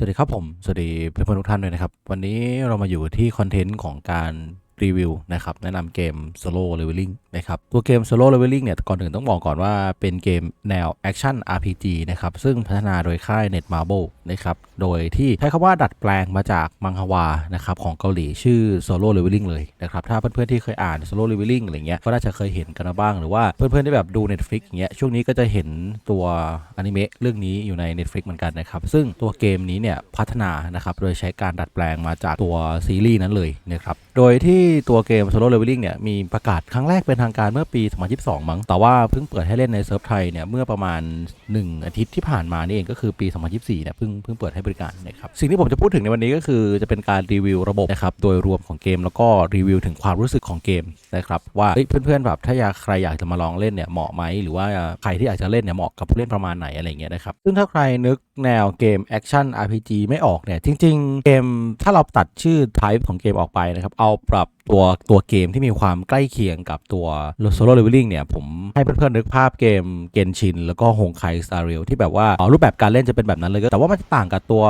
สวัสดีครับผม สวัสดีเพื่อนๆทุกท่านด้วยนะครับ วันนี้เรามาอยู่ที่คอนเทนต์ของการ รีวิวนะครับแนะนำเกม Solo Leveling นะครับตัวเกม Solo Leveling เนี่ยก่อนอื่นต้องบอกก่อนว่าเป็นเกมแนว Action RPG นะครับซึ่งพัฒนาโดยค่าย Netmarble นะครับโดยที่ใช้คำว่าดัดแปลงมาจากมังฮวานะครับของเกาหลีชื่อ Solo Leveling เลยนะครับถ้าเพื่อนๆที่เคยอ่าน Solo Leveling อะไรเงี้ยก็น่าจะเคยเห็นกันบ้าง หรือว่าเพื่อนๆที่แบบดู Netflix อย่างเงี้ยช่วงนี้ก็จะเห็นตัวอนิเมะเรื่องนี้อยู่ใน Netflix เหมือนกันนะครับซึ่งตัวเกมนี้เนี่ยพัฒนานะครับโดยใช้การดัดแปลงมาจากตัวซีรีส์นั้นเลยนะครับโดยที่ตัวเกม Solo Leveling เนี่ยมีประกาศครั้งแรกเป็นทางการเมื่อปี 2022 มั้ง แต่ว่าเพิ่งเปิดให้เล่นในเซิร์ฟไทยเนี่ยเมื่อประมาณ 1 อาทิตย์ที่ผ่านมานี่เองก็คือปี 2024 เนี่ยเพิ่งเพิ่งเปิดให้บริการนะครับ สิ่งที่ผมจะพูดถึงในวันนี้ก็คือจะเป็นการรีวิวระบบนะครับโดยรวมของเกมแล้วก็รีวิวถึงความรู้สึกของเกมนะครับว่าเอ้ยเพื่อนๆแบบถ้าอยากใครอยากจะมาลองเล่นเนี่ยเหมาะไหมหรือว่าใครที่อยากจะเล่นเนี่ยเหมาะกับผู้เล่นประมาณไหนอะไรเงี้ยนะครับซึ่งถ้าใครนึก แนวเกมแอคชั่น RPG ไม่ออกเนี่ย จริง ๆ เกมถ้าเราตัดชื่อ type ของเกมออกไปนะครับ เอาปรับตัวตัวเกมที่มีความใกล้เคียงกับตัว Solo Leveling เนี่ย ผมให้เพื่อนๆนึกภาพเกมเกนชินแล้วก็ฮงไคสตาร์เรลที่แบบว่ารูปแบบการเล่นจะเป็นแบบนั้นเลยก็แต่ว่ามันจะต่างกับตัว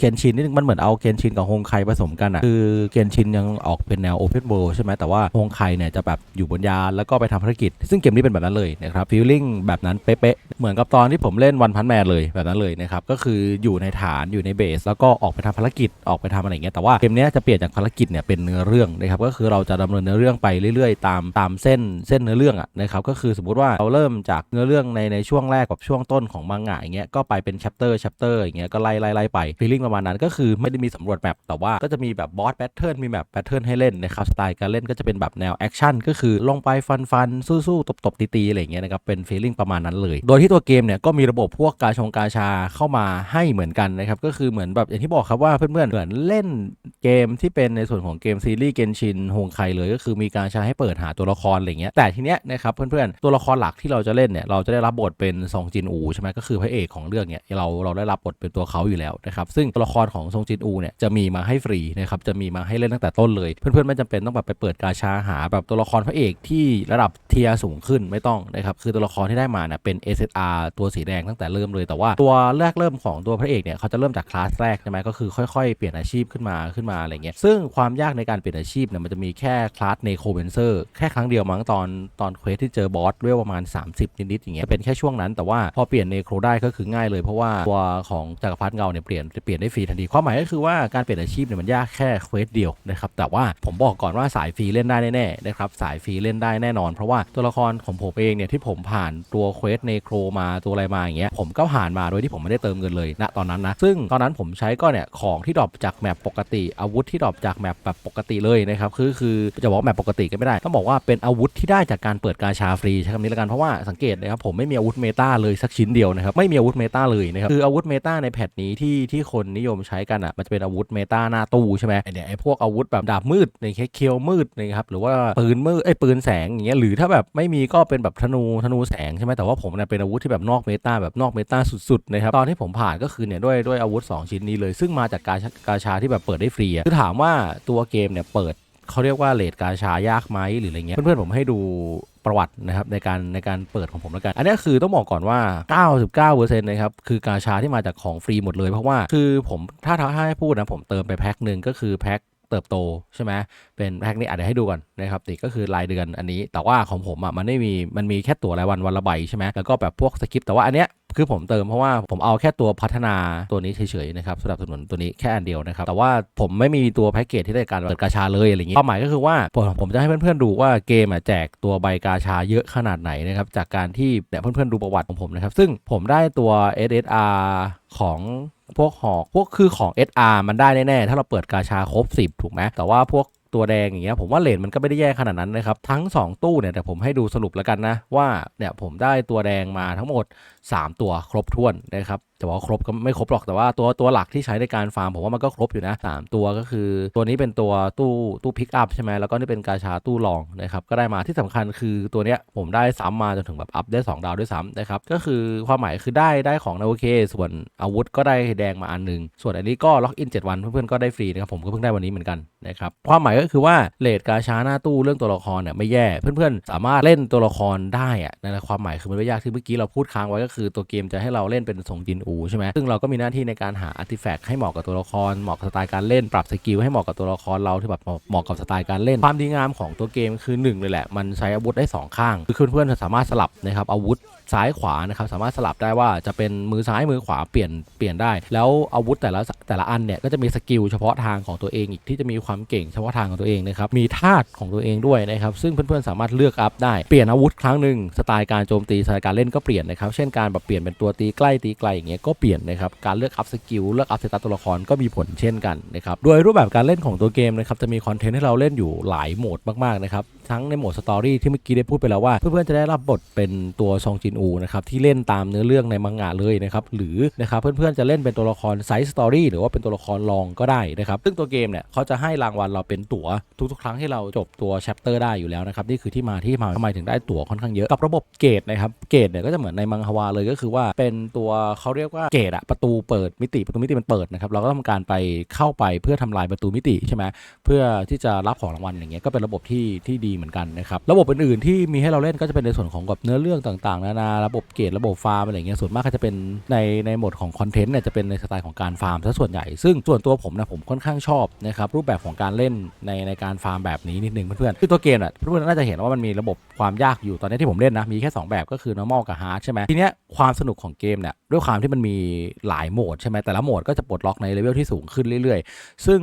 เคนชินนิดนึงมันเหมือนเอาเคนชินกับฮงไคผสมกันอะคือเคนชินยังออกเป็นแนวโอเพนเวิลด์ใช่ไหมแต่ว่าฮงไคเนี่ยจะแบบอยู่บนยานแล้วก็ไปทำภารกิจ ซึ่งเกมนี้เป็นแบบนั้นเลยนะครับฟีลลิ่งแบบนั้นเป๊ะๆเหมือนกับตอนที่ผมเล่นวันพันแมนเลยแบบนั้นเลยนะครับก็คืออยู่ในฐานอยู่ในเบสแล้วก็ออกไปทำภารกิจออกไปทำอะไรเงี้ยแต่ว่าเกมนี้จะเปลี่ยนจากภารกิจเนี่ยเป็นเนื้อเรื่องนะครับก็คือเราจะดำเนินเนื้อเรื่องไปเรื่อยๆ ตามตามเส้นเส้นเนื้อเรื่องอะนะครับก็คือสมมติว่าเราเริ่มจากเนื้อเรื่องในในช่วงแรกกับช่วงต้นของมังงะอย่างเงี้ยก็ไปเป็น chapter chapter อย่างเงี้ยก็ไล่ไล่ไล่ไปฟีลลิ่งประมาณนั้นก็คือไม่ได้มีสำรวจแมปแต่ว่าก็จะมีแบบบอสแพทเทิร์นมีแบบแพทเทิร์นให้เล่นนะครับสไตล์การเล่นก็จะเป็นแบบแนวแอคชั่นก็คือลงไปฟันฟันสู้ๆตบตบตีตีอะไรเงี้ยนะครับเป็นฟีลลิ่งประมาณนั้นเลย โดยที่ตัวเกมเนี่ยก็มีระบบพวกกาชงกาชาเข้ามาให้เหมือนกันนะครับก็คือเหมือนแบบอย่างที่บอกครับว่าเพื่อนๆเหมือนเล่นเกมที่เป็นในส่วนของเกมซีรีส์เกนชินฮงไคเลยก็คือมีการใช้ให้เปิดหาตัวละครอะไรเงี้ยแต่ทีเนี้ยนะครับเพื่อนๆตัวละครหลักที่เราจะเล่นเนี่ยเราจะได้รับบทเป็นซองจินอูใช่ไหมก็คือพระเอกของเรื่องเนี่ยเราเราได้รับบทเป็นตัวเขาอยู่แล้วนะครับซึ่งตวละครของซงจินอูเนี่ยจะมีมาให้ฟรีนะครับจะมีมาให้เล่นตั้งแต่ต้นเลย เพื่อนๆไม่จำเป็นต้องแบบไปเปิดกาชาหาแบบตัวละครพระเอกที่ระดับเทียสูงขึ้นไม่ต้องนะครับคือตัวละครที่ได้มาเนี่ยเป็น SSR ตัวสีแดงตั้งแต่เริ่มเลยแต่ว่าตัวแรกเริ่มของตัวพระเอกเนี่ยเขาจะเริ่มจากคลาสแรกใช่ไหมก็คือค่อยๆ เปลี่ยนอาชีพขึ้นมาขึ้นมาอะไรเงี้ยซึ่งความยากในการเปลี่ยนอาชีพเนี่ยมันจะมีแค่คลาสเนโคเวนเซอร์แค่ครั้งเดียวมั้งตอนตอนเควสที่เจอบอสเวลประมาณ 30 นิดๆอย่างเงี้ยเป็นแค่ช่วงนั้นแต่ว่าพอเปลี่ยนเนโครได้ก็คือง่ายเลยเพราะว่าตัวของจักรพรรดิเงาเนี่ยเปลี่ยนเปลี่ยนได้ฟรีทันทีความหมายก็คือว่าการเปลี่ยนอาชีพเนี่ยมันยากแค่เควสเดียวนะครับแต่ว่าผมบอกก่อนว่าสายฟรีเล่นได้แน่ๆนะครับสายฟรีเล่นได้แน่นอน เพราะว่าตัวละครของผมเองเนี่ยที่ผมผ่านตัวเควสเนโครมาตัวอะไรมาอย่างเงี้ยผมก็ผ่านมาโดยที่ผมไม่ได้เติมเงินเลยณตอนนั้นนะซึ่งตอนนั้นผมใช้ก็เนี่ยของที่ดรอปจากแมปปกติอาวุธที่ดรอปจากแมปแบบปกติเลยนะครับคือคือจะบอกว่าแมปปกติก็ไม่ได้ต้องบอกว่าเป็นอาวุธที่ได้จากการเปิดกาชาฟรีใช้คำนี้ละกันเพราะว่าสังเกตนะครับผมไม่มีอาวุธเมตาเลยสักชิ้นเดียวนะครับไม่มีอาวุธเมตาเลยนะครับคืออาวุธเมตาในแพทนี้ที่ที่คนนิยมใช้กันอะมันจะเป็นอาวุธเมตาหน้าตู้ใช่ไหมไอเนี่ยไอพวกอาวุธแบบดาบมืดในแค่เคียวมืดนะครับหรือว่าปืนมืดไอปืนแสงอย่างเงี้ยหรือถ้าแบบไม่มีก็เป็นแบบธนูธนูแสงใช่ไหมแต่ว่าผมเนี่ยเป็นอาวุธที่แบบนอกเมตาแบบนอกเมตาสุดๆนะครับตอนที่ผมผ่านก็คือเนี่ยด้วยด้วยอาวุธ 2 ชิ้นนี้เลย ซึ่งมาจากกาชากาชาที่แบบเปิดได้ฟรีคือถามว่าตัวเกมเนี่ยเปิดเขาเรียกว่าเลดกาชายากไหมหรืออะไรเงี้ยเพื่อนๆผมให้ดู ประวัตินะครับในการในการเปิดของผมแล้วกัน อันนี้คือต้องบอกก่อนว่า 99%นะครับคือกาชาที่มาจากของฟรีหมดเลย เพราะว่าคือผมถ้าถ้าให้พูดนะผมเติมไปแพ็คหนึ่งก็คือแพ็คเติบโตใช่ไหมเป็นแพ็คนี้อาจจะให้ดูก่อนนะครับติก็คือรายเดือนอันนี้ แต่ว่าของผมอะมันไม่มีมันมีแค่ตั๋วรายวันวันละใบใช่ไหมแล้วก็แบบพวกสคริปต์แต่ว่าอันเนี้ย คือผมเติมเพราะว่าผมเอาแค่ตัวพัฒนาตัวนี้เฉยๆนะครับสนับสนุนตัวนี้แค่อันเดียวนะครับ แต่ว่าผมไม่มีตัวแพ็กเกจที่ได้การเปิดกาชาเลยอะไรอย่างงี้เป้าหมายก็คือว่าผมผมจะให้เพื่อนๆดูว่าเกมอะแจกตัวใบกาชาเยอะขนาดไหนนะครับจากการที่เนี่ยเพื่อนๆดูประวัติของผมนะครับซึ่งผมได้ตัว SSR ของพวกหอกพวกคือของ SR มันได้แน่ๆ ถ้าเราเปิดกาชาครบ 10 ถูกไหมแต่ว่าพวก ตัวแดงอย่างเงี้ยผมว่าเลนมันก็ไม่ได้แย่ขนาดนั้นนะครับ ทั้ง 2 ตู้เนี่ยแต่ผมให้ดูสรุปแล้วกันนะ ว่าเนี่ยผมได้ตัวแดงมาทั้งหมด 3 ตัวครบถ้วนนะครับ แต่ว่าครบก็ไม่ครบหรอกแต่ว่าตัวตัวหลักที่ใช้ในการฟาร์มผมว่ามันก็ครบอยู่นะ 3 ตัวก็คือ ตัวนี้เป็นตัวตู้ตู้พิกอัพใช่ไหมแล้วก็นี่เป็นกาชาตู้รองนะครับก็ได้มาที่สำคัญคือตัวเนี้ยผมได้ซ้ำมาจนถึงแบบอัพได้ 2 ดาวด้วยซ้ำนะครับก็คือความหมายคือได้ได้ของนะโอเค ส่วนอาวุธก็ได้แดงมาอันหนึ่งส่วนอันนี้ก็ล็อกอิน7วันเพื่อนๆก็ได้ฟรีนะครับผมก็เพิ่งได้วันนี้เหมือนกันนะครับความหมายก็คือว่าเลทกาชาหน้าตู้เรื่องตัวละครเนี่ยไม่แย่เพื่อนๆ สามารถเล่นตัวละครได้อะนะความหมายคือมันไม่ยากที่เมื่อกี้เราพูดค้างไว้ก็คือตัวเกมจะให้เราเล่นเป็นทรงจินออูใช่ไหมซึ่งเราก็มีหน้าที่ในการหาอาร์ติแฟกต์ให้เหมาะกับตัวละครเหมาะกับสไตล์การเล่นปรับสกิลให้เหมาะกับตัวละครเราที่แบบเหมาะกับสไตล์การเล่น ความดีงามของตัวเกมคือหนึ่งเลยแหละมันใช้อาวุธได้สองข้าง คือเพื่อนๆสามารถสลับนะครับอาวุธซ้ายขวานะครับสามารถสลับได้ว่าจะเป็นมือซ้ายมือขวาเปลี่ยนเปลี่ยนได้ แล้วอาวุธแต่ละแต่ละอันเนี่ยก็จะมีสกิลเฉพาะทางของตัวเองอีกที่จะมีความเก่งเฉพาะทางของตัวเองนะครับมีธาตุของตัวเองด้วยนะครับซึ่งเพื่อนๆสามารถเลือกอัพได้เปลี่ยนอาวุธครั้งหนึ่งสไตล์การโจมตีสไตล์การเล่นก็เปลี่ยนนะครับเช่นการแบบเปลี่ยนเป็นตัวตีใกล้ตีไกลอย่างเงี้ยก็เปลี่ยนนะครับการเลือกอัพสกิลเลือกอัพสเตตัสตัวละครก็มีผลเช่นกันนะครับโดยรูปแบบการเล่นของตัวเกมนะครับจะมีคอนเทนต์ให้เราเล่นอยู่หลายโหมดมากๆนะครับ ทั้งในโหมดสตอรี่ที่เมื่อกี้ได้พูดไปแล้วว่า เพื่อนๆจะได้รับบทเป็นตัวซองจินอูนะครับที่เล่นตามเนื้อเรื่องในมังงะเลยนะครับหรือนะครับเพื่อนๆจะเล่นเป็นตัวละครไซส์สตอรี่หรือว่าเป็นตัวละครรองก็ได้นะครับซึ่งตัวเกมเนี่ยเขาจะให้รางวัลเราเป็นตั๋วทุกๆ ครั้งที่เราจบตัวแชปเตอร์ได้อยู่แล้วนะครับนี่คือที่มาที่มาทำไมถึงได้ตั๋วค่อนข้างเยอะกับระบบเกตนะครับเกตเนี่ยก็จะเหมือนในมังฮวาเลยก็คือว่าเป็นตัวเขาเรียกว่าเกตอะประตูเปิดมิติประตูมิติมันเปิดนะครับเราก็ทำการไปเข้าไปเพื่อทำลายประตูมิติใช่ไหมเพื่อที่จะรับของรางวัลอย่างเงี้ยก็เป็นระบบที่ที่ดีเหมือนกันนะครับระบบอื่นๆที่มีให้เราเล่นก็จะเป็นในส่วนของแบบเนื้อเรื่องต่างๆนานาระบบเกตระบบฟาร์มอะไรเงี้ยส่วนมากก็จะเป็นในในโหมดของคอนเทนต์เนี่ยจะเป็นในสไตล์ของการฟาร์มซะส่วนใหญ่ซึ่งส่วนตัวผมนะผมค่อนข้างชอบนะครับรูปแบบของการเล่นในในการฟาร์มแบบนี้นิดนึงเพื่อนๆคือตัวเกมอะเพื่อนๆน่าจะเห็นว่ามันมีระบบความยากอยู่ตอนนี้ที่ผมเล่นนะมีแค่ 2 แบบก็คือ normal กับ hard ใช่ไหมทีเนี้ยความสนุกของเกมเนี่ยด้วยความที่มันมีหลายโหมดใช่ไหมแต่ละโหมดก็จะปลดล็อกในเลเวลที่สูงขึ้นเรื่อยๆ ซึ่ง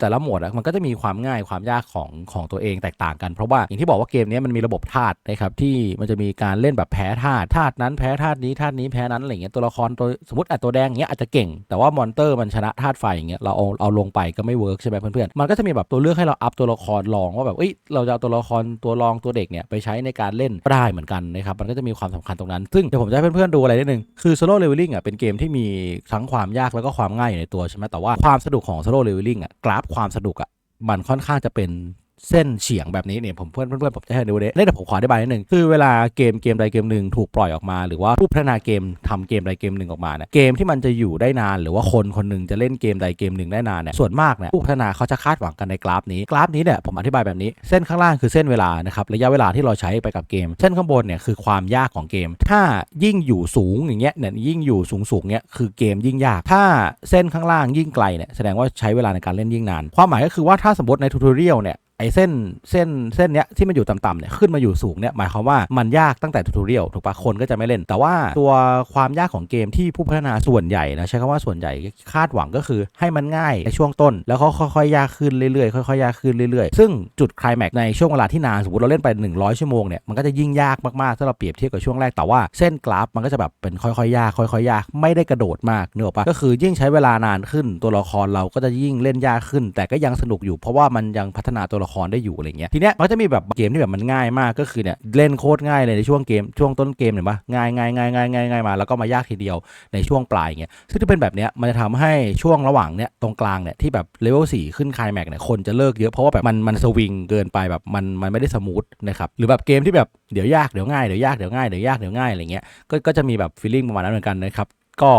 แต่ละหมดอะมันก็จะมีความง่ายความยากของของตัวเองแตกต่างกันเพราะว่าอย่างที่บอกว่าเกมนี้มันมีระบบธาตุนะครับที่มันจะมีการเล่นแบบแพ้ธาตุธาตุนั้นแพ้ธาตุนี้ธาตุนี้แพ้นั้นอะไรเงี้ยตัวละครตัวสมมติอะตัวแดงเงี้ยอาจจะเก่ง แต่ว่ามอนเตอร์มันชนะธาตุไฟอย่างเงี้ยเราเอาเอาลงไปก็ไม่เวิร์กใช่ไหมเพื่อนๆมันก็จะมีแบบตัวเลือกให้เราอัพตัวละครลองว่าแบบเอ้ยเราจะเอาตัวละครตัวรองตัวเด็กเนี่ยไปใช้ในการเล่นก็ได้เหมือนกันนะครับมันก็จะมีความสำคัญตรงนั้นซึ่งเดี๋ยวผมจะให้เพื่อนๆดูอะไรนิดนึงคือ solo leveling อะเป็นเกมที่มีทั้งความยากแล้วก็ความง่ายอยู่ในตัวใช่ไหมแต่ว่าความสนุกของ solo leveling อะกราฟความสนุกอะมันค่อนข้างจะเป็น เส้นเฉียงแบบนี้เนี่ยผมเพื่อนเพื่อนผมจะให้ดูเด้เดี๋ยวผมขออธิบายนิดนึงคือเวลาเกมเกมใดเกมหนึ่งถูกปล่อยออกมา หรือว่าผู้พัฒนาเกมทำเกมใดเกมหนึ่งออกมาเนี่ยเกมที่มันจะอยู่ได้นาน หรือว่าคนคนหนึ่งจะเล่นเกมใดเกมหนึ่งได้นานเนี่ยส่วนมากเนี่ยผู้พัฒนาเขาจะคาดหวังกันในกราฟนี้กราฟนี้เนี่ยผมอธิบายแบบนี้เส้นข้างล่างคือเส้นเวลานะครับระยะเวลาที่เราใช้ไปกับเกม เส้นข้างบนเนี่ยคือความยากของเกม ถ้ายิ่งอยู่สูงอย่างเงี้ยเนี่ยยิ่งอยู่สูงสูงเนี่ยคือเกมยิ่งยาก ถ้าเส้นข้างล่างยิ่งไกลเนี่ยแสดงว่าใช้เวลาในการเล่นยิ่งนาน ความหมายก็คือว่าถ้าสมมติในทูตอเรียลเนี่ย ไอ้เส้นเส้นเส้นเนี้ยที่มันอยู่ต่ำๆเนี่ยขึ้นมาอยู่สูงเนี่ยหมายความว่ามันยากตั้งแต่ทูตอเรียลถูกปะคนก็จะไม่เล่น แต่ว่าตัวความยากของเกมที่ผู้พัฒนาส่วนใหญ่นะใช้คำว่าส่วนใหญ่คาดหวังก็คือให้มันง่ายในช่วงต้น แล้วก็ค่อยๆยากขึ้นเรื่อยๆค่อยๆยากขึ้นเรื่อยๆ ซึ่งจุดคลายแม็กในช่วงเวลาที่นานสมมติเราเล่นไป 100 ชั่วโมงเนี่ยมันก็จะยิ่งยากมากๆถ้าเราเปรียบเทียบกับช่วงแรกแต่ว่าเส้นกราฟมันก็จะแบบเป็นค่อยๆยากค่อยๆยากไม่ได้กระโดดมากเนกอะปะก็คือยิ่งใช้เวลานานขึ้นตัวละครเราก็จะยิ่งเล่นยากขึ้น แต่ก็ยังสนุกอยู่เพราะว่ามันยังพัฒนาตัวละครได้อยู่อะไรเงี้ยทีเนี้ยมันจะมีแบบเกมที่แบบมันง่ายมากก็คือเนี่ยเล่นโคตรง่ายเลยในช่วงเกมช่วงต้นเกมเห็นปะง่ายง่ายง่ายง่ายง่ายง่ายมาแล้วก็มายากทีเดียวในช่วงปลายเงี้ยซึ่งถ้าเป็นแบบเนี้ยมันจะทำให้ช่วงระหว่างเนี้ยตรงกลางเนี่ยที่แบบเลเวลสี่ขึ้นคลแม็กเนี่ยคนจะเลิกเยอะเพราะว่าแบบมันมันสวิงเกินไปแบบมันมันไม่ได้สมูทนะครับหรือแบบเกมที่แบบเดี๋ยวยากเดี๋ยวง่ายเดี๋ยวยากเดี๋ยวง่ายเดี๋ยวยากเดี๋ยวง่ายอะไรเงี้ยก็ก็จะมีแบบฟีลลิ่งประมาณนั้นเหมือนกันนะครับก็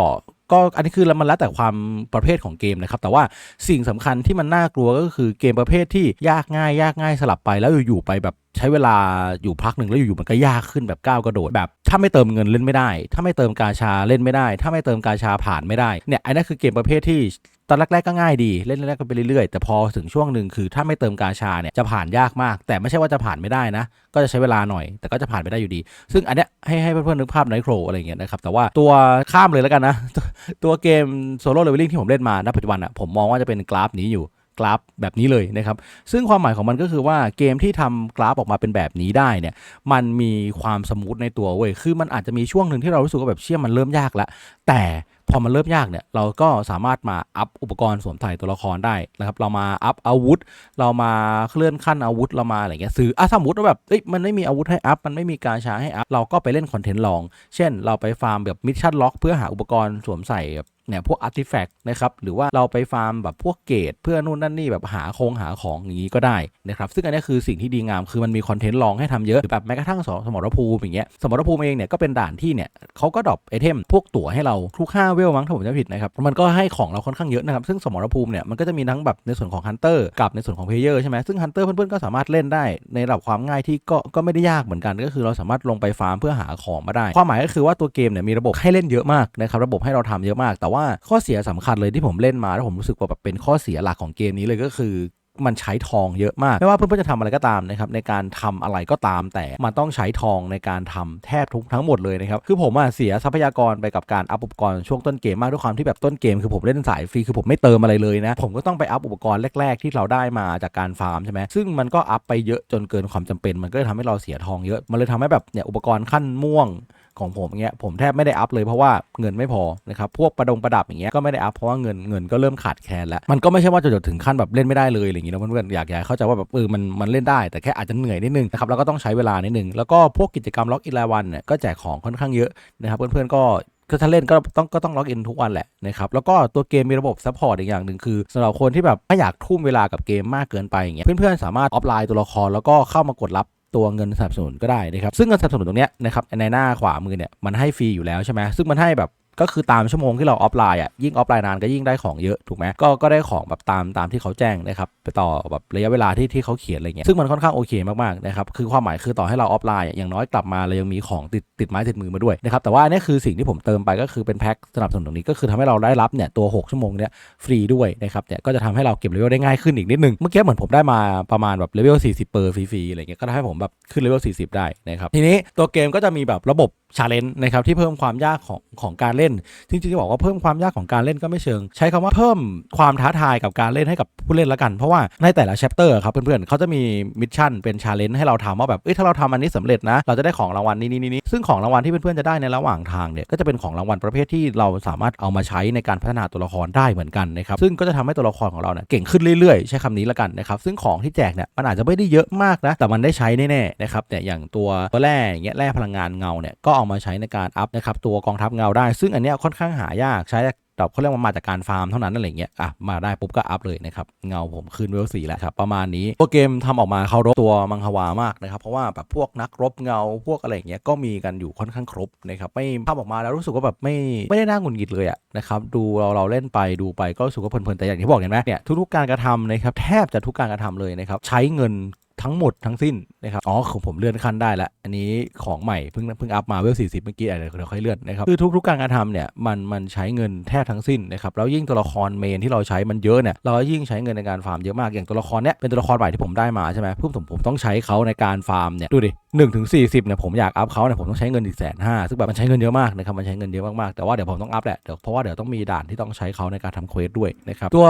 ก็อันนี้คือมันแล้วแต่ความประเภทของเกมนะครับ แต่ว่าสิ่งสำคัญที่มันน่ากลัวก็คือเกมประเภทที่ยากง่าย ยากง่ายสลับไปแล้วอยู่ๆไปแบบ ใช้เวลาอยู่พักหนึ่งแล้วอยู่ๆมันก็ยากขึ้นแบบก้าวกระโดดแบบ ถ้าไม่เติมเงินเล่นไม่ได้ ถ้าไม่เติมกาชาเล่นไม่ได้ ถ้าไม่เติมกาชาผ่านไม่ได้เนี่ยไอันนี้คือเกมประเภทที่ตอนแรกๆก็ง่ายดีเล่นแรกๆก็ไปเรื่อยๆแต่พอถึงช่วงหนึ่งคือถ้าไม่เติมกาชาเนี่ยจะผ่านยากมาก แต่ไม่ใช่ว่าจะผ่านไม่ได้นะ ก็จะใช้เวลาหน่อย แต่ก็จะผ่านไปได้อยู่ดี ซึ่งอันเนี้ยให้ให้เพื่อนๆนึกภาพไนโครอะไรเงี้ยนะครับแต่ว่าตัวข้ามเลยแล้วกันนะ ตัวเกมโซโล่เลเวลลิ่งที่ผมเล่นมาณปัจจุบันอะผมมองว่าจะเป็นกราฟนี้อยู่ กราฟแบบนี้เลยนะครับ ซึ่งความหมายของมันก็คือว่าเกมที่ทำกราฟออกมาเป็นแบบนี้ได้เนี่ย มันมีความสมูทในตัวเว้ย คือมันอาจจะมีช่วงหนึ่งที่เรารู้สึกว่าแบบเชื่อมันเริ่มยากแล้วแต่พอมันเริ่มยากเนี่ย เราก็สามารถมาอัพอุปกรณ์สวมใส่ตัวละครได้นะครับ เรามาอัพอาวุธ เรามาเคลื่อนขั้นอาวุธ เรามาอะไรเงี้ย ซื้ออะสมมติว่าแบบเอ้ย มันไม่มีอาวุธให้อัพ มันไม่มีการช้าให้อัพ เราก็ไปเล่นคอนเทนต์ลอง เช่น เราไปฟาร์มแบบมิชชั่นล็อกเพื่อหาอุปกรณ์สวมใส่แบบเนี่ยพวกอาร์ติแฟกต์นะครับหรือว่าเราไปฟาร์มแบบพวกเกรดเพื่อนู่นนั่นนี่แบบหาโครงหาของอย่างนี้ก็ได้นะครับซึ่งอันนี้คือสิ่งที่ดีงามคือมันมีคอนเทนต์ลองให้ทำเยอะหรือแบบแม้กระทั่งสมรภูมิอย่างเงี้ยสมรภูมิเองเนี่ยก็เป็นด่านที่เนี่ยเขาก็ดรอปไอเทมพวกตั๋วให้เราทุก5เวลมั้งถ้าผมจำผิดนะครับมันก็ให้ของเราค่อนข้างเยอะนะครับซึ่งสมรภูมิเนี่ยมันก็จะมีทั้งแบบในส่วนของฮันเตอร์กับในส่วนของเพลเยอร์ใช่ไหมซึ่งฮันเตอร์เพื่อนๆก็สามารถเล่นได้ในระดับความง่ายที่ก็ก็ไม่ได้ยากเหมือนกันก็คือเราสามารถลงไปฟาร์มเพื่อหาของมาได้ ความหมายก็คือว่าตัวเกมเนี่ยมีระบบให้เล่นเยอะมากนะครับระบบให้เราทำเยอะมากแต่ว่าข้อเสียสำคัญเลยที่ผมเล่นมาแล้วผมรู้สึกว่าแบบเป็นข้อเสียหลักของเกมนี้เลยก็คือมันใช้ทองเยอะมาก ไม่ว่าเพื่อนๆจะทำอะไรก็ตามนะครับในการทำอะไรก็ตาม แต่มันต้องใช้ทองในการทำแทบทุกทั้งหมดเลยนะครับคือผมอะเสียทรัพยากรไปกับการอัพอุปกรณ์ช่วงต้นเกมมากด้วยความที่แบบต้นเกม คือผมเล่นสายฟรีคือผมไม่เติมอะไรเลยนะผมก็ต้องไปอัพอุปกรณ์แรก ๆ ที่เราได้มาจากการฟาร์มใช่ไหมซึ่งมันก็อัพไปเยอะจนเกินความจำเป็น มันก็เลยทำให้เราเสียทองเยอะมันเลยทำให้แบบเนี่ยอุปกรณ์ขั้นม่วง ของผมเงี้ยผมแทบไม่ได้อัพเลยเพราะว่าเงินไม่พอนะครับพวกประดงประดับอย่างเงี้ยก็ไม่ได้อัพเพราะว่าเงินเงินก็เริ่มขาดแคลนแล้วมันก็ไม่ใช่ว่าจะถึงขั้นแบบเล่นไม่ได้เลยอะไรอย่างงี้นะเพื่อนๆอยากอยากเข้าใจว่าแบบเออมันมันเล่นได้แต่แค่อาจจะเหนื่อยนิดนึงนะครับแล้วก็ต้องใช้เวลานิดนึงแล้วก็พวกกิจกรรมล็อกอินรายวันเนี่ยก็แจกของค่อนข้างเยอะนะครับเพื่อนๆก็ก็ถ้าเล่นก็ต้องก็ต้องล็อกอินทุกวันแหละนะครับแล้วก็ตัวเกมมีระบบซัพพอร์ตอีกอย่างหนึ่งคือสำหรับคนที่แบบไม่อยากทุ่มเวลากับเกมมากเกินไปอย่างเงี้ยเพื่อนๆสามารถออฟไลน์ตัวละครแล้วก็เข้ามากดรับ ตัวเงินสนับสนุนก็ได้นะครับซึ่งเงินสนับสนุนตรงเนี้ยนะครับในหน้าขวามือเนี่ยมันให้ฟรีอยู่แล้วใช่ไหมซึ่งมันให้แบบ ก็คือตามชั่วโมงที่เราออฟไลน์อะยิ่งออฟไลน์นานก็ยิ่งได้ของเยอะถูกไหมก็ก็ได้ของแบบตามตามที่เขาแจ้งนะครับไปต่อแบบระยะเวลาที่ที่เขาเขียนอะไรเงี้ยซึ่งมันค่อนข้างโอเคมากๆนะครับคือความหมายคือต่อให้เราออฟไลน์อย่างน้อยกลับมาเรายังมีของติดติดไม้ติดมือมาด้วยนะครับแต่ว่าอันนี้คือสิ่งที่ผมเติมไปก็คือเป็นแพ็คสนับสนุนตรงนี้ก็คือทำให้เราได้รับเนี่ยตัว 6 ชั่วโมงเนี่ยฟรีด้วยนะครับเนี่ยก็จะทำให้เราเก็บเลเวลได้ง่ายขึ้นอีกนิดนึงเมื่อกี้เหมือนผมได้มาประมาณแบบเลเวล40เปอร์ฟรีๆอะไรเงี้ยก็ทำให้ผมแบบขึ้นเลเวล40 ได้นะครับทีนี้ตัวเกมก็จะมีแบบระบบ ชาเลนจ์นะครับที่เพิ่มความยากของของการเล่นจริงๆจะบอกว่าเพิ่มความยากของการเล่นก็ไม่เชิง ใช้คำว่าเพิ่มความท้าทายกับการเล่นให้กับผู้เล่นละกัน เพราะว่าในแต่ละแชปเตอร์ครับเพื่อนๆเขาจะมีมิชชั่นเป็นชาเลนจ์ให้เราทำว่าแบบเอ้ยถ้าเราทำอันนี้สำเร็จนะ เราจะได้ของรางวัลนี้นี้นี้ซึ่งของรางวัลที่เพื่อนๆจะได้ในระหว่างทางเนี่ยก็จะเป็นของรางวัลประเภทที่เราสามารถเอามาใช้ในการพัฒนาตัวละครได้เหมือนกันนะครับซึ่งก็จะทำให้ตัวละครของเราเนี่ยเก่งขึ้นเรื่อยๆ ใช้คำนี้ละกันนะครับซึ่งของที่แจกเนี่ยมันอาจจะไม่ได้เยอะมากนะแต่มันได้ใช้แน่ๆนะครับเนี่ยอย่างตัวตัวแร่อย่างเงี้ยแร่พลังงานเงาเนี่ยก็เอามาใช้ในการอัพนะครับตัวกองทัพเงาได้ ซึ่งอันเนี้ยค่อนข้างหายากใช้ดอกเขาเรียกว่ามาจากการฟาร์มเท่านั้นอะไรเงี้ยอะมาได้ปุ๊บก็อัพเลยนะครับเงาผมขึ้นเวลสี่แล้วครับประมาณนี้ตัวเกมทำออกมาเคารพตัวมังฮวามากนะครับเพราะว่าแบบพวกนักรบเงาพวกอะไรเงี้ยก็มีกันอยู่ค่อนข้างครบนะครับไม่ทำออกมาแล้วรู้สึกว่าแบบไม่ไม่ได้น่าหงุดหงิดเลยอะนะครับดูเราเราเล่นไปดูไปก็รู้สึกว่าเพลินๆแต่อย่างที่บอกเห็นไหมเนี่ยทุกๆการกระทำนะครับแทบจะทุกการกระทำเลยนะครับใช้เงิน ทั้งหมดทั้งสิ้นนะครับอ๋อของผมเลื่อนขั้นได้ละอันนี้ของใหม่เพิ่งเพิ่งอัพมาเวลสี่สิบเมื่อกี้อะไรเดี๋ยวค่อยเลื่อนนะครับคือทุกๆการกระทำเนี่ยมันมันใช้เงินแทบทั้งสิ้นนะครับแล้วยิ่งตัวละครเมนที่เราใช้มันเยอะเนี่ยเรายิ่งใช้เงินในการฟาร์มเยอะมากอย่างตัวละครเนี้ยเป็นตัวละครใหม่ที่ผมได้มาใช่ไหมเพิ่มผมผมต้องใช้เขาในการฟาร์มเนี่ยดูดิ หนึ่งถึงสี่สิบเนี่ยผมอยากอัพเขาเนี่ยผมต้องใช้เงินอีกแสนห้าซึ่งแบบมันใช้เงินเยอะมากนะครับมันใช้เงินเยอะมากๆแต่ว่าเดี๋ยวผมต้องอัพแหละเดี๋ยวเพราะว่าเดี๋ยวต้องมีด่านที่ต้องใช้เขาในการทำเควสด้วยนะครับตัว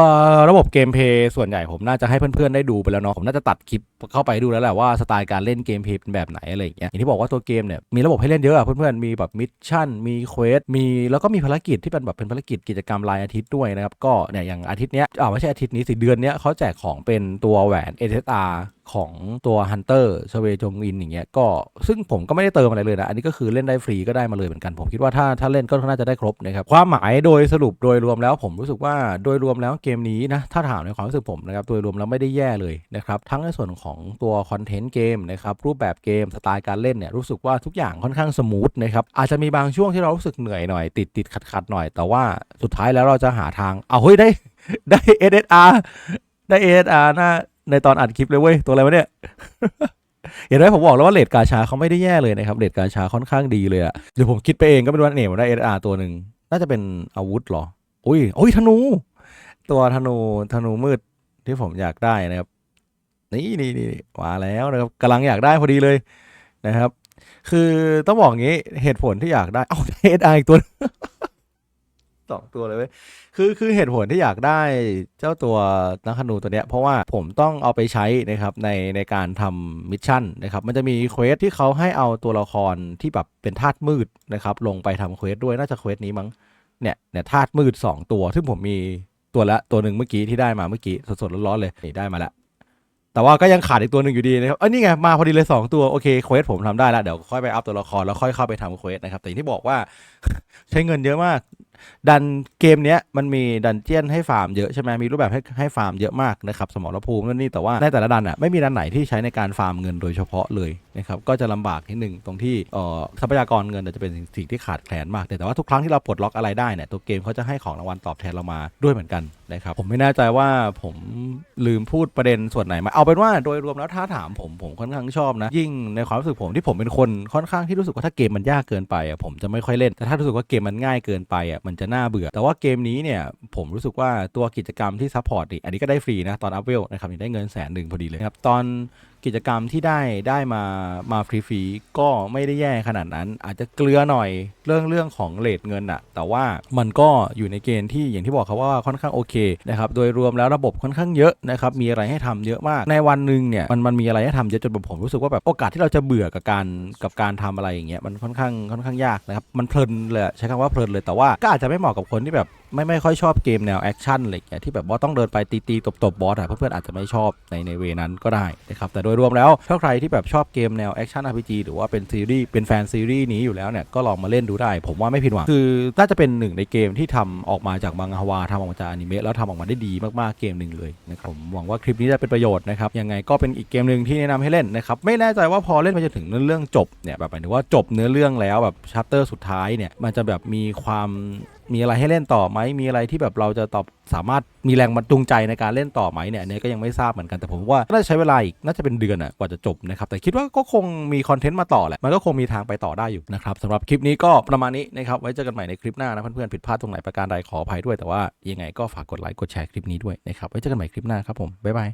ระบบเกมเพย์ส่วนใหญ่ผมน่าจะให้เพื่อนๆได้ดูไปแล้วเนาะผมน่าจะตัดคลิปเข้าไปดูแล้วแหละว่าสไตล์การเล่นเกมเพย์เป็นแบบไหนอะไรอย่างเงี้ยอย่างที่บอกว่าตัวเกมเนี่ยมีระบบให้เล่นเยอะอะเพื่อนๆมีแบบมิชชั่นมีเควสมีแล้วก็มีภารกิจที่เป็นแบบเป็นภารกิจกิจกรรมรายอาทิตย์ด้วยนะครับก็เนี่ยอย่างอาทิตย์เนี้ยอ่าไม่ใช่อาทิตย์นี้สิเดือนเนี้ยเขาแจกของเป็นตัวแหวน SSR ของตัว Hunter ชเวจงอินอย่างเงี้ยก็ซึ่งผมก็ไม่ได้เติมอะไรเลยนะ อันนี้ก็คือเล่นได้ฟรีก็ได้มาเลยเหมือนกัน ผมคิดว่าถ้าถ้าเล่นก็น่าจะได้ครบนะครับ ความหมายโดยสรุปโดยรวมแล้วผมรู้สึกว่าโดยรวมแล้วเกมนี้นะ ถ้าถามในความรู้สึกผมนะครับ โดยรวมแล้วไม่ได้แย่เลยนะครับ ทั้งในส่วนของตัวคอนเทนต์เกมนะครับ รูปแบบเกมสไตล์การเล่นเนี่ยรู้สึกว่าทุกอย่างค่อนข้างสมูทนะครับอาจจะมีบางช่วงที่เรารู้สึกเหนื่อยหน่อยติดติดขัดขัดหน่อย แต่ว่าสุดท้ายแล้วเราจะหาทางเอาเฮ้ยได้ได้ SSR ได้ SSR หน้า ในตอนอัดคลิปเลยเว้ย ตัวอะไรวะเนี่ย เห็นไหมผมบอกแล้วว่าเลดกาชาเขาไม่ได้แย่เลยนะครับเลดกาชาค่อนข้างดีเลยอะเดี๋ยวผมคิดไปเองก็ไม่รู้ว่าเนี่ยผมได้เออาร์ตัวหนึ่งน่าจะเป็นอาวุธเหรอ อุ้ยอุ้ยธนู ตัวธนูธนูมืดที่ผมอยากได้นะครับ นี่นี่นี่มาแล้วนะครับกำลังอยากได้พอดีเลยนะครับ คือต้องบอกงี้เหตุผลที่อยากได้ เอาได้เออาร์อีกตัว สองตัวเลยเว้ยคือคือเหตุผลที่อยากได้เจ้าตัวนักธนูตัวเนี้ยเพราะว่าผมต้องเอาไปใช้นะครับในในการทำมิชชั่นนะครับมันจะมีเควสที่เขาให้เอาตัวละครที่แบบเป็นธาตุมืดนะครับลงไปทำเควสด้วยน่าจะเควสนี้มั้งเนี่ยเนี่ยธาตุมืด 2 ตัว ซึ่งผมมีตัวละตัวหนึ่งเมื่อกี้ที่ได้มาเมื่อกี้สดๆร้อนๆเลยนี่ได้มาแล้วแต่ว่าก็ยังขาดอีกตัวหนึ่งอยู่ดีนะครับเอ้ยนี่ไงมาพอดีเลย 2 ตัวโอเคเควสผมทำได้แล้วเดี๋ยวค่อยไปอัพตัวละครแล้วค่อยเข้าไปทำเควสนะครับแต่ที่บอกว่า ใช้เงินเยอะมาก ดันเกมเนี้ยมันมีดันเจียนให้ฟาร์มเยอะใช่ไหมมีรูปแบบให้ให้ฟาร์มเยอะมากนะครับสมรภูมินั่นนี่แต่ว่าในแต่ละดันอะไม่มีดันไหนที่ใช้ในการฟาร์มเงินโดยเฉพาะเลยนะครับก็จะลำบากนิดหนึ่งตรงที่เอ่อทรัพยากรเงินจะเป็นสิ่งที่ขาดแคลนมากแต่แต่ว่าทุกครั้งที่เราปลดล็อกอะไรได้เนี่ยตัวเกมเขาจะให้ของรางวัลตอบแทนเรามาด้วยเหมือนกันนะครับผมไม่แน่ใจว่าผมลืมพูดประเด็นส่วนไหนมาเอาเป็นว่าโดยรวมแล้วถ้าถามผมผมค่อนข้างชอบนะ ยิ่งในความรู้สึกผมที่ผมเป็นคนค่อนข้างที่รู้สึกว่าถ้าเกมมันยากเกินไปอะผมจะไม่ค่อยเล่นแต่ถ้ารู้สึกว่าเกมมันง่ายเกินไปอะมันจะน่าเบื่อ แต่ว่าเกมนี้เนี่ยผมรู้สึกว่าตัวกิจกรรมที่ซัพพอร์ตอันนี้ก็ได้ฟรีนะตอนอัพเวลนะครับได้เงินแสนหนึ่งพอดีเลยครับตอน กิจกรรมที่ได้ได้มามาฟรีๆก็ไม่ได้แย่ขนาดนั้น อาจจะเกลือหน่อยเรื่องเรื่องของเลทเงินอะแต่ว่ามันก็อยู่ในเกณฑ์ที่อย่างที่บอกครับว่าค่อนข้างโอเคนะครับโดยรวมแล้วระบบค่อนข้างเยอะนะครับมีอะไรให้ทำเยอะมากในวันหนึ่งเนี่ยมันมันมีอะไรให้ทำเยอะจนผมรู้สึกว่าแบบโอกาสที่เราจะเบื่อกับการกับการทำอะไรอย่างเงี้ยมันค่อนข้างค่อนข้างยากนะครับมันเพลินเลยใช้คำว่าเพลินเลยแต่ว่าก็อาจจะไม่เหมาะกับคนที่แบบไม่ไม่ค่อยชอบเกมแนวแอคชั่นอะไรอย่างเงี้ยที่แบบว่าต้องเดินไปตีตีตบตบบอสอะเพื่อนๆอาจจะไม่ชอบในในเวนั้นก็ได้นะครับแต่โดยยรวมแล้วถ้าใครที่แบบชอบเกมแนวแอคชั่น RPG หรือว่าเป็นซีรีส์เป็นแฟนซีรีส์นี้อยู่แล้วเนี่ยก็ลองมาเล่นดูได้ ผมว่าไม่ผิดหวังคือน่าจะเป็นหนึ่งในเกมที่ทำออกมาจากมังฮวาทำออกมาจากอนิเมะแล้วทำออกมาได้ดีมากๆเกมหนึ่งเลยนะครับผมหวังว่าคลิปนี้จะเป็นประโยชน์นะครับยังไงก็เป็นอีกเกมหนึ่งที่แนะนำให้เล่นนะครับไม่แน่ใจว่าพอเล่นไปจนถึงเรื่องจบเนี่ยแบบหมายถึงว่าจบเนื้อเรื่องแล้วแบบชัปเตอร์สุดท้ายเนี่ยมันจะแบบมีความ มีอะไรให้เล่นต่อไหมมีอะไรที่แบบเราจะตอบสามารถมีแรงบันดาลใจในการเล่นต่อไหมเนี่ยอันนี้ก็ยังไม่ทราบเหมือนกันแต่ผมว่าน่าจะใช้เวลาอีกน่าจะเป็นเดือนอะกว่าจะจบนะครับแต่คิดว่าก็คงมีคอนเทนต์มาต่อแหละมันก็คงมีทางไปต่อได้อยู่นะครับสำหรับคลิปนี้ก็ประมาณนี้นะครับไว้เจอกันใหม่ในคลิปหน้านะเพื่อนๆผิดพลาดตรงไหนประการใดขออภัยด้วยแต่ว่ายังไงก็ฝากกดไลค์กดแชร์คลิปนี้ด้วยนะครับไว้เจอกันใหม่คลิปหน้าครับผมบ๊ายบาย